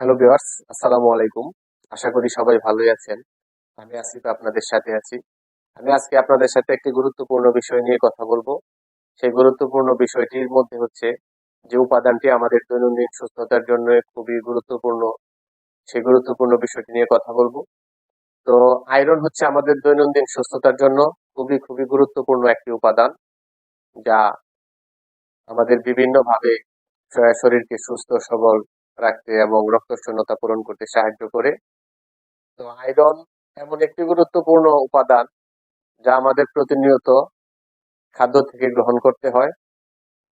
Hello viewers, আসসালামু আলাইকুম। আশা করি সবাই ভালোই আছেন। আমি আসিফ, আপনাদের সাথে আছি। আমি আজকে আপনাদের সাথে একটি গুরুত্বপূর্ণ বিষয় নিয়ে কথা বলব। সেই গুরুত্বপূর্ণ বিষয়টির মধ্যে হচ্ছে যে উপাদানটি আমাদের দৈনন্দিন সুস্থতার জন্য খুবই গুরুত্বপূর্ণ। সেই গুরুত্বপূর্ণ বিষয়টি নিয়ে কথা বলব। তো আয়রন হচ্ছে আমাদের দৈনন্দিন সুস্থতার জন্য খুবই খুবই গুরুত্বপূর্ণ একটি উপাদান, যা আমাদের বিভিন্নভাবে শরীরকে সুস্থ, সবল রাখতে এবং রক্ত শূন্যতা পূরণ করতে সাহায্য করে। তো আয়রন এমন একটি গুরুত্বপূর্ণ উপাদান যা আমাদের প্রতিনিয়ত খাদ্য থেকে গ্রহণ করতে হয়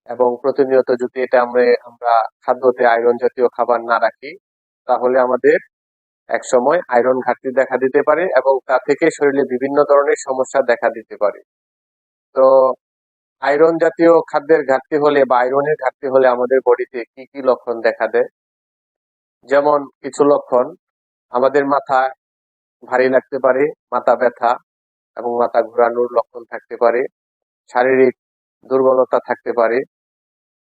এবং প্রতিনিয়ত যদি এটা আমরা আমরা খাদ্যতে আয়রন জাতীয় খাবার না রাখি, তাহলে আমাদের এক সময় আয়রন ঘাটতি দেখা দিতে পারে এবং তা থেকে শরীরে বিভিন্ন ধরনের সমস্যা দেখা দিতে পারে। তো আয়রন জাতীয় খাদ্যের ঘাটতি হলে বা আয়রনের ঘাটতি হলে আমাদের বডিতে কি কি লক্ষণ দেখা দেয়? যেমন কিছু লক্ষণ, আমাদের মাথা ভারী লাগতে পারে, মাথা ব্যথা এবং মাথা ঘোরানোর লক্ষণ থাকতে পারে, শারীরিক দুর্বলতা থাকতে পারে,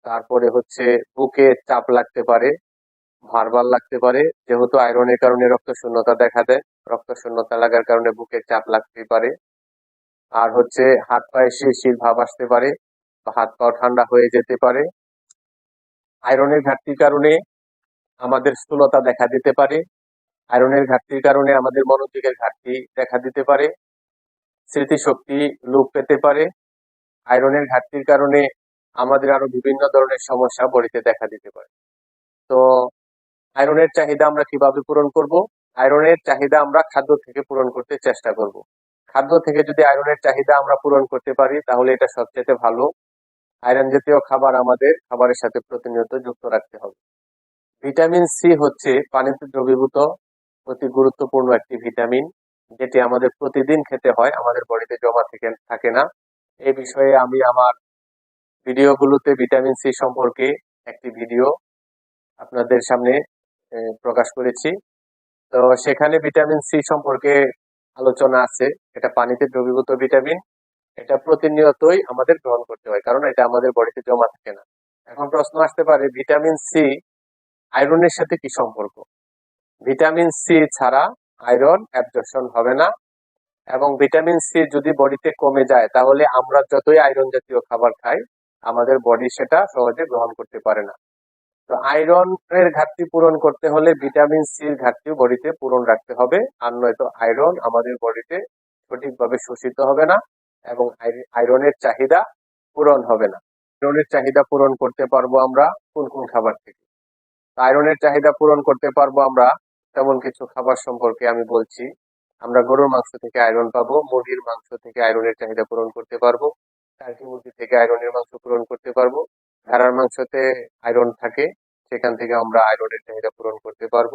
তারপরে হচ্ছে বুকে চাপ লাগতে পারে ভারবার লাগতে পারে, যেহেতু আয়রনের কারণে রক্ত শূন্যতা দেখা দেয়, রক্ত শূন্যতা লাগার কারণে বুকে চাপ লাগতে পারে, আর হচ্ছে হাত পায়ে শিরশির ভাব আসতে পারে, বা হাত পাও ঠান্ডা হয়ে যেতে পারে। আয়রনের ঘাটতির কারণে আমাদের স্থূলতা দেখা দিতে পারে, আয়রনের ঘাটতির কারণে আমাদের মনোযোগের ঘাটতি দেখা দিতে পারে, স্মৃতিশক্তি লোপ পেতে পারে, আয়রনের ঘাটতির কারণে আমাদের আরও বিভিন্ন ধরনের সমস্যা বডিতে দেখা দিতে পারে। তো আয়রনের চাহিদা আমরা কীভাবে পূরণ করব? আয়রনের চাহিদা আমরা খাদ্য থেকে পূরণ করতে চেষ্টা করব। খাদ্য থেকে যদি আয়রনের চাহিদা আমরা পূরণ করতে পারি, তাহলে এটা সবচেয়ে ভালো। আয়রন জাতীয় খাবার আমাদের খাবারের সাথে প্রতিনিয়ত যুক্ত রাখতে হবে। ভিটামিন সি হচ্ছে পানিতে দ্রবীভূত অতি গুরুত্বপূর্ণ একটি ভিটামিন, যেটি আমাদের প্রতিদিন খেতে হয়, আমাদের বডিতে জমা থেকে, থাকে না। এই বিষয়ে আমি আমার ভিডিওগুলোতে ভিটামিন সি সম্পর্কে একটি ভিডিও আপনাদের সামনে প্রকাশ করেছি। তো সেখানে ভিটামিন সি সম্পর্কে আলোচনা আছে। এটা পানিতে দ্রবীভূত ভিটামিন। এটা প্রতিনিয়তই আমাদের গ্রহণ করতে হয়, কারণ এটা আমাদের বডিতে জমা থাকে না। এখন প্রশ্ন আসতে পারে, ভিটামিন সি আয়রনের সাথে কি সম্পর্ক? ভিটামিন সি ছাড়া আয়রন অ্যাবজর্পশন হবে না। এবং ভিটামিন সি যদি বডিতে কমে যায়, তাহলে আমরা যতই আয়রন জাতীয় খাবার খাই, আমাদের বডি সেটা সহজে গ্রহণ করতে পারে না। তো আয়রনের ঘাটতি পূরণ করতে হলে ভিটামিন সির ঘাটতি বডিতে পূরণ রাখতে হবে। আর নয়তো আয়রন আমাদের বডিতে সঠিকভাবে শোষিত হবে না এবং আয়রনের চাহিদা পূরণ হবে না। আয়রনের চাহিদা পূরণ করতে পারব আমরা কোন কোন খাবার থেকে? আয়রনের চাহিদা পূরণ করতে পারব আমরা। তেমন কিছু খাবার সম্পর্কে আমি বলছি। আমরা গরুর মাংস থেকে আয়রন পাবো, মুরগির মাংস থেকে আয়রনের চাহিদা পূরণ করতে পারব, টার্কি মুরগি থেকে আয়রনের মাংস পূরণ করতে পারব, ভেড়ার মাংসতে আয়রন থাকে, সেখান থেকে আমরা আয়রনের চাহিদা পূরণ করতে পারব,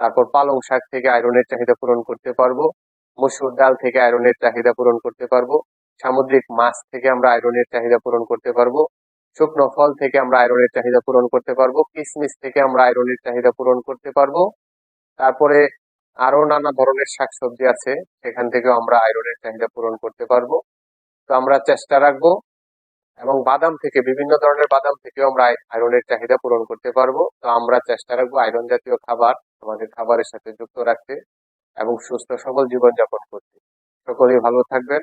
তারপর পালং শাক থেকে আয়রনের চাহিদা পূরণ করতে পারব, মসুর ডাল থেকে আয়রনের চাহিদা পূরণ করতে পারব, সামুদ্রিক মাছ থেকে আমরা আয়রনের চাহিদা পূরণ করতে পারব শুকনো ফল থেকে আমরা আয়রনের চাহিদা পূরণ করতে পারব, কিসমিস থেকে আমরা আয়রনের চাহিদা পূরণ করতে পারব। তারপরে আরও নানা ধরনের শাকসবজি আছে, সেখান থেকেও আমরা আয়রনের চাহিদা পূরণ করতে পারব। তো আমরা চেষ্টা রাখব এবং বাদাম থেকে, বিভিন্ন ধরনের বাদাম থেকেও আমরা আয়রনের চাহিদা পূরণ করতে পারব। তো আমরা চেষ্টা রাখব আয়রন জাতীয় খাবার আমাদের খাবারের সাথে যুক্ত রাখতে এবং সুস্থ সবল জীবনযাপন করতে। সকলেই ভালো থাকবেন।